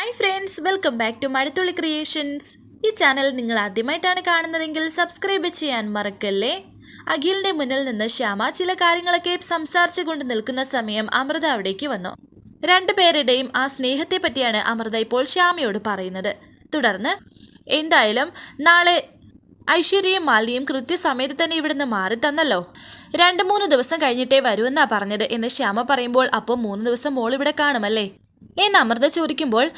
Hi friends welcome back to Mazhathulli creations ഈ channel നിങ്ങൾ ആദ്യമായിട്ടാണ് കാണുന്നതെങ്കിൽ സബ്സ്ക്രൈബ് ചെയ്യാൻ മറക്കല്ലേ? അഖിലിന്റെ മുന്നിൽ നിന്ന് ശ്യാമ ചില കാര്യങ്ങളൊക്കെ സംസാരിച്ചു കൊണ്ട് നിൽക്കുന്ന സമയം അമൃത അവിടേക്ക് വന്നു. രണ്ടുപേരുടെയും ആ സ്നേഹത്തെ പറ്റിയാണ് അമൃത ഇപ്പോൾ ശ്യാമയോട് പറയുന്നത്. തുടർന്ന് എന്തായാലും നാളെ ഐശ്വര്യയും മാലിയും കൃത്യസമയത്ത് തന്നെ ഇവിടുന്ന് മാറി തന്നല്ലോ. രണ്ട് മൂന്ന് ദിവസം കഴിഞ്ഞിട്ടേ വരുമെന്നാ പറഞ്ഞത് എന്ന് ശ്യാമ പറയുമ്പോൾ അപ്പോൾ മൂന്ന് ദിവസം മോൾ ഇവിടെ കാണുമല്ലേ? എന്ന് അമൃത ചോദിക്കുമ്പോൾ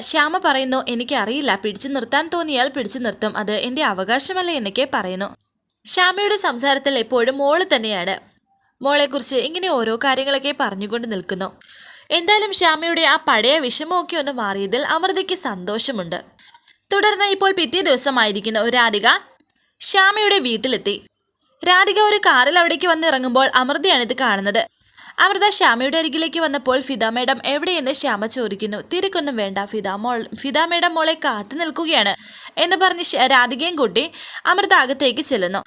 ശ്യാമ പറയുന്നു എനിക്കറിയില്ല. പിടിച്ചു നിർത്താൻ തോന്നിയാൽ പിടിച്ചു നിർത്തും. അത് എന്റെ അവകാശമല്ല എന്നൊക്കെ പറയുന്നു. ശ്യാമയുടെ സംസാരത്തിൽ എപ്പോഴും മോൾ തന്നെയാണ്. മോളെക്കുറിച്ച് ഇങ്ങനെ ഓരോ കാര്യങ്ങളൊക്കെ പറഞ്ഞുകൊണ്ട് നിൽക്കുന്നു. എന്തായാലും ശ്യാമയുടെ ആ പഴയ വിഷമമൊക്കെ ഒന്ന് മാറിയതിൽ അമൃതയ്ക്ക് സന്തോഷമുണ്ട്. തുടർന്ന് ഇപ്പോൾ പിറ്റേ ദിവസമായിരിക്കുന്ന രാധിക ശ്യാമയുടെ വീട്ടിലെത്തി. രാധിക ഒരു കാറിൽ അവിടേക്ക് വന്നിറങ്ങുമ്പോൾ അമൃതയാണ് ഇത് കാണുന്നത്. അമൃത ശ്യാമയുടെ അരികിലേക്ക് വന്നപ്പോൾ ഫിദ മേഡം എവിടെയെന്ന് ശ്യാമ ചോദിക്കുന്നു. തിരക്കൊന്നും വേണ്ട ഫിദ മോൾ ഫിദ മേഡം മോളെ കാത്തു നിൽക്കുകയാണ് എന്ന് പറഞ്ഞ് രാധികയും കൂട്ടി അമൃത അകത്തേക്ക് ചെല്ലുന്നു.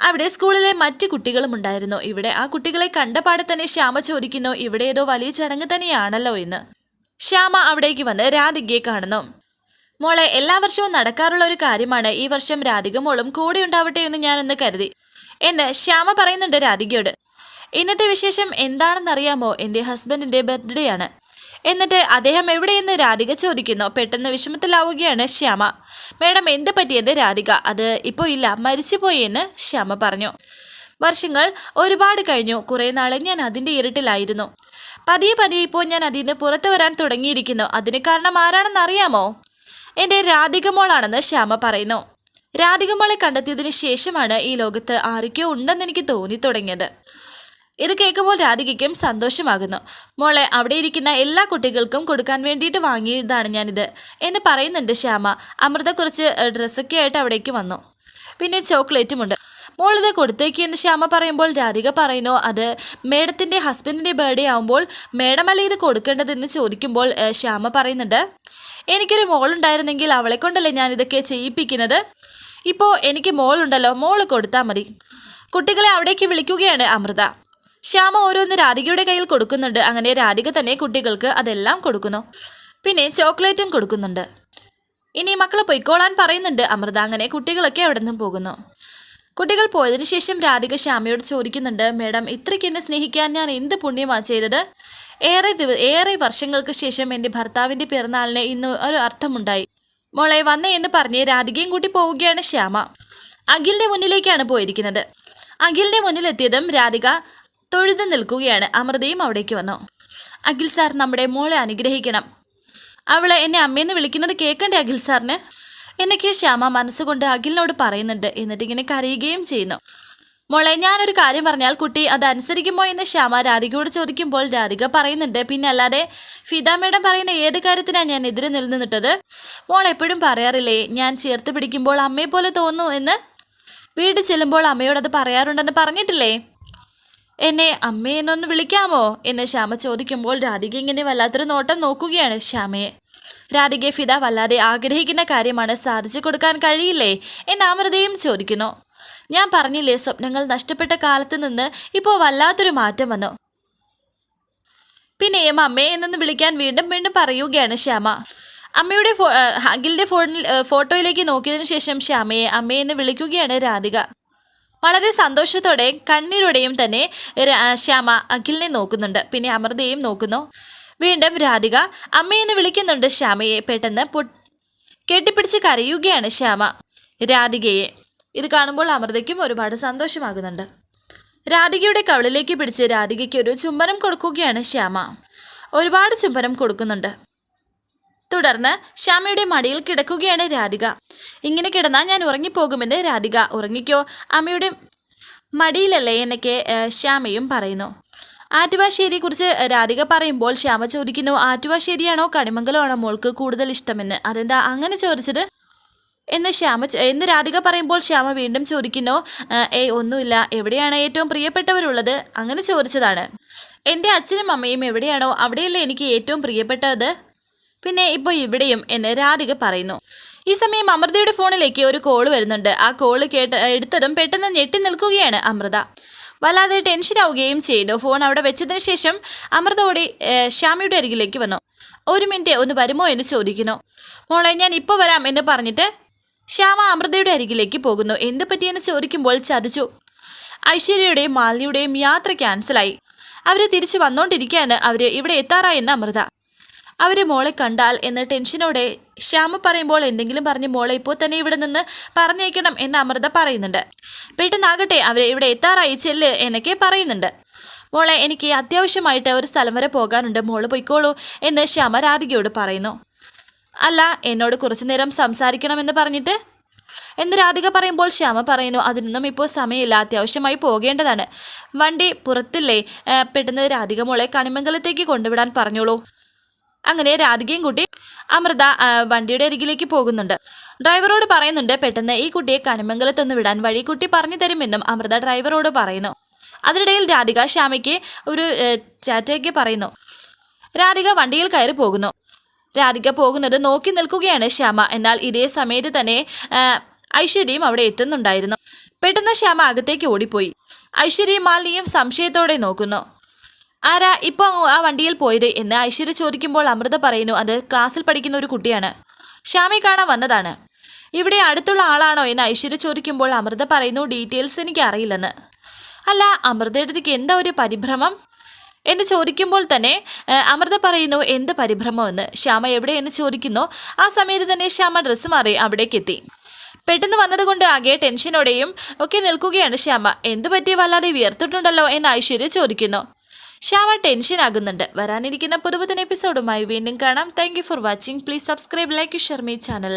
അവിടെ സ്കൂളിലെ മറ്റു കുട്ടികളും ഉണ്ടായിരുന്നു. ഇവിടെ ആ കുട്ടികളെ കണ്ടപാടെ തന്നെ ശ്യാമ ചോദിക്കുന്നു ഇവിടെ ഏതോ വലിയ ചടങ്ങ് തന്നെയാണല്ലോ എന്ന്. ശ്യാമ അവിടേക്ക് വന്ന് രാധികയെ കാണുന്നു. മോളെ എല്ലാ വർഷവും നടക്കാറുള്ള ഒരു കാര്യമാണ്. ഈ വർഷം രാധിക മോളും കൂടെ ഉണ്ടാവട്ടെ എന്ന് ഞാനൊന്ന് കരുതി എന്ന് ശ്യാമ പറയുന്നുണ്ട് രാധികയോട്. ഇന്നത്തെ വിശേഷം എന്താണെന്നറിയാമോ? എന്റെ ഹസ്ബൻഡിന്റെ ബർത്ത്ഡേ ആണ്. എന്നിട്ട് അദ്ദേഹം എവിടെയെന്ന് രാധിക ചോദിക്കുന്നു. പെട്ടെന്ന് വിഷമത്തിലാവുകയാണ് ശ്യാമ. മേഡം എന്ത് പറ്റിയത് രാധിക? അത് ഇപ്പോൾ ഇല്ല. മരിച്ചുപോയി എന്ന് ശ്യാമ പറഞ്ഞു. വർഷങ്ങൾ ഒരുപാട് കഴിഞ്ഞു. കുറേ നാളെ ഞാൻ അതിന്റെ ഇരുട്ടിലായിരുന്നു. പതിയെ പതിയെ ഇപ്പോൾ ഞാൻ അതിൽ നിന്ന് പുറത്തു വരാൻ തുടങ്ങിയിരിക്കുന്നു. അതിന് കാരണം ആരാണെന്ന് അറിയാമോ? എന്റെ രാധിക മോളാണെന്ന് ശ്യാമ പറയുന്നു. രാധിക മോളെ കണ്ടെത്തിയതിന് ശേഷമാണ് ഈ ലോകത്ത് ആരൊക്കെയോ ഉണ്ടെന്ന് എനിക്ക് തോന്നി തുടങ്ങിയത്. ഇത് കേൾക്കുമ്പോൾ രാധികയ്ക്കും സന്തോഷമാകുന്നു. മോളെ അവിടെ ഇരിക്കുന്ന എല്ലാ കുട്ടികൾക്കും കൊടുക്കാൻ വേണ്ടിയിട്ട് വാങ്ങിയതാണ് ഞാനിത് എന്ന് പറയുന്നുണ്ട് ശ്യാമ. അമൃത കുറച്ച് ഡ്രസ്സൊക്കെ ആയിട്ട് അവിടേക്ക് വന്നു. പിന്നെ ചോക്ലേറ്റുമുണ്ട് മോളിത് കൊടുത്തേക്ക് എന്ന് ശ്യാമ പറയുമ്പോൾ രാധിക പറയുന്നു അത് മേഡത്തിന്റെ ഹസ്ബൻഡിന്റെ ബർത്ത്ഡേ ആകുമ്പോൾ മേഡമല്ല ഇത് കൊടുക്കേണ്ടതെന്ന് ചോദിക്കുമ്പോൾ ശ്യാമ പറയുന്നുണ്ട് എനിക്കൊരു മോളുണ്ടായിരുന്നെങ്കിൽ അവളെ കൊണ്ടല്ലേ ഞാൻ ഇതൊക്കെ ചെയ്യിപ്പിക്കുന്നത്? ഇപ്പോൾ എനിക്ക് മോളുണ്ടല്ലോ മോൾ കൊടുത്താൽ മതി. കുട്ടികളെ അവിടേക്ക് വിളിക്കുകയാണ് അമൃത. ശ്യാമ ഓരോന്ന് രാധികയുടെ കയ്യിൽ കൊടുക്കുന്നുണ്ട്. അങ്ങനെ രാധിക തന്നെ കുട്ടികൾക്ക് അതെല്ലാം കൊടുക്കുന്നു. പിന്നെ ചോക്ലേറ്റും കൊടുക്കുന്നുണ്ട്. ഇനി മക്കളെ പൊയ്ക്കോളാൻ പറയുന്നുണ്ട്. അമൃത അങ്ങനെ കുട്ടികളൊക്കെ അവിടെ നിന്നും പോകുന്നു. കുട്ടികൾ പോയതിനു ശേഷം രാധിക ശ്യാമയോട് ചോദിക്കുന്നുണ്ട് മേഡം ഇത്രയ്ക്ക് എന്നെ സ്നേഹിക്കാൻ ഞാൻ എന്ത് പുണ്യമാണ് ചെയ്തത്? ഏറെ ദിവ ഏറെ വർഷങ്ങൾക്ക് ശേഷം എന്റെ ഭർത്താവിന്റെ പിറന്നാളിന് ഇന്ന് ഒരു അർത്ഥമുണ്ടായി. മോളെ വന്നേ എന്ന് പറഞ്ഞ് രാധികയും കൂട്ടി പോവുകയാണ് ശ്യാമ. അഖിലിന്റെ മുന്നിലേക്കാണ് പോയിരിക്കുന്നത്. അഖിലിന്റെ മുന്നിലെത്തിയതും രാധിക തൊഴുതു നിൽക്കുകയാണ്. അമൃതയും അവിടേക്ക് വന്നു. അഖിൽ സാർ നമ്മുടെ മോളെ അനുഗ്രഹിക്കണം. അവളെ എന്നെ അമ്മയെന്ന് വിളിക്കുന്നത് കേൾക്കണ്ടേ അഖിൽ സാറിന്? എന്നൊക്കെ ശ്യാമ മനസ്സുകൊണ്ട് അഖിലിനോട് പറയുന്നുണ്ട്. എന്നിട്ട് ഇങ്ങനെ കരയുകയും ചെയ്യുന്നു. മോളെ ഞാനൊരു കാര്യം പറഞ്ഞാൽ കുട്ടി അത് അനുസരിക്കുമോ എന്ന് ശ്യാമ രാധികയോട് ചോദിക്കുമ്പോൾ രാധിക പറയുന്നുണ്ട്. പിന്നെ അല്ലാതെ ഫിദ മേഡം പറയുന്ന ഏത് കാര്യത്തിനാണ് ഞാൻ എതിരെ നിലനിന്നിട്ടത്? മോൾ എപ്പോഴും പറയാറില്ലേ ഞാൻ ചേർത്ത് പിടിക്കുമ്പോൾ അമ്മയെ പോലെ തോന്നുന്നു എന്ന്? വീട് ചെല്ലുമ്പോൾ അമ്മയോട് അത് പറയാറുണ്ടെന്ന് പറഞ്ഞിട്ടില്ലേ? എന്നെ അമ്മയെന്നൊന്ന് വിളിക്കാമോ? എന്ന് ശ്യാമ ചോദിക്കുമ്പോൾ രാധിക ഇങ്ങനെ വല്ലാത്തൊരു നോട്ടം നോക്കുകയാണ് ശ്യാമയെ. രാധിക ഫിദ വല്ലാതെ ആഗ്രഹിക്കുന്ന കാര്യമാണ് സാധിച്ചു കൊടുക്കാൻ കഴിയില്ലേ എന്ന് അമൃതയും ചോദിക്കുന്നു. ഞാൻ പറഞ്ഞില്ലേ സ്വപ്നങ്ങൾ നഷ്ടപ്പെട്ട കാലത്ത് നിന്ന് ഇപ്പോൾ വല്ലാത്തൊരു മാറ്റം വന്നു. പിന്നെയും അമ്മയെ എന്നൊന്ന് വിളിക്കാൻ വീണ്ടും വീണ്ടും പറയുകയാണ് ശ്യാമ. അമ്മയുടെ അഖിലിന്റെ ഫോണിൽ ഫോട്ടോയിലേക്ക് നോക്കിയതിനു ശേഷം ശ്യാമയെ അമ്മയെന്ന് വിളിക്കുകയാണ് രാധിക. വളരെ സന്തോഷത്തോടെ കണ്ണീരോടെയും തന്നെ ശ്യാമ അഖിലിനെ നോക്കുന്നുണ്ട്. പിന്നെ അമൃതയും നോക്കുന്നു. വീണ്ടും രാധിക അമ്മയെന്ന് വിളിക്കുന്നുണ്ട് ശ്യാമയെ. പെട്ടെന്ന് കെട്ടിപ്പിടിച്ച് കരയുകയാണ് ശ്യാമ. രാധികയെ. ഇത് കാണുമ്പോൾ അമൃതയ്ക്കും ഒരുപാട് സന്തോഷമാകുന്നുണ്ട്. രാധികയുടെ കവളിലേക്ക് പിടിച്ച് രാധികയ്ക്ക് ഒരു ചുംബനം കൊടുക്കുകയാണ് ശ്യാമ. ഒരുപാട് ചുംബനം കൊടുക്കുന്നുണ്ട്. തുടർന്ന് ശ്യാമയുടെ മടിയിൽ കിടക്കുകയാണ് രാധിക. ഇങ്ങനെ കിടന്നാൽ ഞാൻ ഉറങ്ങിപ്പോകുമെന്ന് രാധിക ഉറങ്ങിക്കോ? അമ്മയുടെ മടിയിലല്ലേ എന്നൊക്കെ ശ്യാമയും പറയുന്നു. ആറ്റുവാശ്ശേരിയെക്കുറിച്ച് രാധിക പറയുമ്പോൾ ശ്യാമ ചോദിക്കുന്നു ആറ്റുവാശ്ശേരിയാണോ കണിമംഗലമാണോ മോൾക്ക് കൂടുതൽ ഇഷ്ടമെന്ന്? അതെന്താ അങ്ങനെ ചോദിച്ചത്? എന്ന് ശ്യാമ എന്ന് രാധിക പറയുമ്പോൾ ശ്യാമ വീണ്ടും ചോദിക്കുന്നു "ആ, ഏയ് ഒന്നുമില്ല. എവിടെയാണ് ഏറ്റവും പ്രിയപ്പെട്ടവരുള്ളത്? അങ്ങനെ ചോദിച്ചതാണ്. എന്റെ അച്ഛനും അമ്മയും എവിടെയാണോ? അവിടെയല്ലേ എനിക്ക് ഏറ്റവും പ്രിയപ്പെട്ടത്? പിന്നെ ഇപ്പോൾ ഇവിടെയും എന്ന് രാധിക പറയുന്നു. ഈ സമയം അമൃതയുടെ ഫോണിലേക്ക് ഒരു കോൾ വരുന്നുണ്ട്. ആ കോൾ കേട്ട് എടുത്തതും പെട്ടെന്ന് ഞെട്ടി നിൽക്കുകയാണ് അമൃത. വല്ലാതെ ടെൻഷൻ ആവുകയും ചെയ്തു. ഫോൺ അവിടെ വെച്ചതിന് ശേഷം അമൃത ഓടി ശ്യാമിയുടെ അരികിലേക്ക് വന്നു. ഒരു മിനിറ്റ് ഒന്ന് വരുമോ എന്ന് ചോദിക്കുന്നു. മോളെ ഞാൻ ഇപ്പോൾ വരാം എന്ന് പറഞ്ഞിട്ട് ശ്യാമ അമൃതയുടെ അരികിലേക്ക് പോകുന്നു. എന്ത് പറ്റിയെന്ന് ചോദിക്കുമ്പോൾ ചതിച്ചു. ഐശ്വര്യയുടെയും മാലിനിയുടെയും യാത്ര ക്യാൻസലായി അവർ തിരിച്ചു വന്നുകൊണ്ടിരിക്കുകയാണ് അവർ ഇവിടെ എത്താറായെന്ന് അമൃത. അവർ മോളെ കണ്ടാൽ എന്ന ടെൻഷനോടെ ശ്യാമ പറയുമ്പോൾ എന്തെങ്കിലും പറഞ്ഞ് മോളെ ഇപ്പോൾ തന്നെ ഇവിടെ നിന്ന് പറഞ്ഞേക്കണം എന്ന് അമൃത പറയുന്നുണ്ട്. പെട്ടെന്നാകട്ടെ അവരെ ഇവിടെ എത്താറായി ചെല്ല് എന്നൊക്കെ പറയുന്നുണ്ട്. മോളെ എനിക്ക് അത്യാവശ്യമായിട്ട് ഒരു സ്ഥലം വരെ പോകാനുണ്ട്. മോൾ പൊയ്ക്കോളൂ എന്ന് ശ്യാമ രാധികയോട് പറയുന്നു. അല്ല എന്നോട് കുറച്ചു നേരം സംസാരിക്കണമെന്ന് പറഞ്ഞിട്ട്? എന്ന് രാധിക പറയുമ്പോൾ ശ്യാമ പറയുന്നു അതിനൊന്നും ഇപ്പോൾ സമയമില്ല. അത്യാവശ്യമായി പോകേണ്ടതാണ്. വണ്ടി പുറത്തില്ലേ? പെട്ടെന്ന് രാധിക മോളെ കണിമംഗലത്തേക്ക് കൊണ്ടുവിടാൻ പറഞ്ഞോളൂ. അങ്ങനെ രാധികയും കുട്ടി അമൃത വണ്ടിയുടെ അരികിലേക്ക് പോകുന്നുണ്ട്. ഡ്രൈവറോട് പറയുന്നുണ്ട് പെട്ടെന്ന് ഈ കുട്ടിയെ കണിമംഗലത്തൊന്ന് വിടാൻ വഴി കുട്ടി പറഞ്ഞു തരുമെന്നും അമൃത ഡ്രൈവറോട് പറയുന്നു. അതിനിടയിൽ രാധിക ശ്യാമയ്ക്ക് ഒരു ചാറ്റയ്ക്ക് പറയുന്നു. രാധിക വണ്ടിയിൽ കയറി പോകുന്നു. രാധിക പോകുന്നത് നോക്കി നിൽക്കുകയാണ് ശ്യാമ. എന്നാൽ ഇതേ സമയത്ത് തന്നെ ഐശ്വര്യയും അവിടെ എത്തുന്നുണ്ടായിരുന്നു. പെട്ടെന്ന് ശ്യാമ അകത്തേക്ക് ഓടിപ്പോയി. ഐശ്വര്യയും മാലിനിയും സംശയത്തോടെ നോക്കുന്നു. ആരാ ഇപ്പൊ ആ വണ്ടിയിൽ പോയത് എന്ന് ഐശ്വര്യ ചോദിക്കുമ്പോൾ അമൃത പറയുന്നു അത് ക്ലാസ്സിൽ പഠിക്കുന്ന ഒരു കുട്ടിയാണ്. ഷ്യാമി കാണാൻ വന്നതാണ്. ഇവിടെ അടുത്തുള്ള ആളാണോ? എന്ന് ഐശ്വര്യ ചോദിക്കുമ്പോൾ അമൃത പറയുന്നു ഡീറ്റെയിൽസ് എനിക്ക് അറിയില്ലെന്ന്. അല്ല അമൃതയുടെ അടുത്തേക്ക് എന്താ ഒരു പരിഭ്രമം? എന്ന് ചോദിക്കുമ്പോൾ തന്നെ അമൃത പറയുന്നു എന്ത് പരിഭ്രമമെന്ന് ശ്യാമ എവിടെ എന്ന് ചോദിക്കുന്നു. ആ സമയത്ത് തന്നെ ശ്യാമ ഡ്രസ്സ് മാറി അവിടേക്ക് എത്തി. പെട്ടെന്ന് വന്നതുകൊണ്ട് ആകെ ടെൻഷനോടെയും ഒക്കെ നിൽക്കുകയാണ് ശ്യാമ. എന്തു പറ്റി? വല്ലാതെ വിയർത്തിട്ടുണ്ടല്ലോ? എന്ന് ഐശ്വര്യ ചോദിക്കുന്നു. ശ്യാമ ടെൻഷൻ ആകുന്നുണ്ട്. വരാനിരിക്കുന്ന പുതുപുത്തൻ എപ്പിസോഡുമായി വീണ്ടും കാണാം. Thank for watching please subscribe like share my channel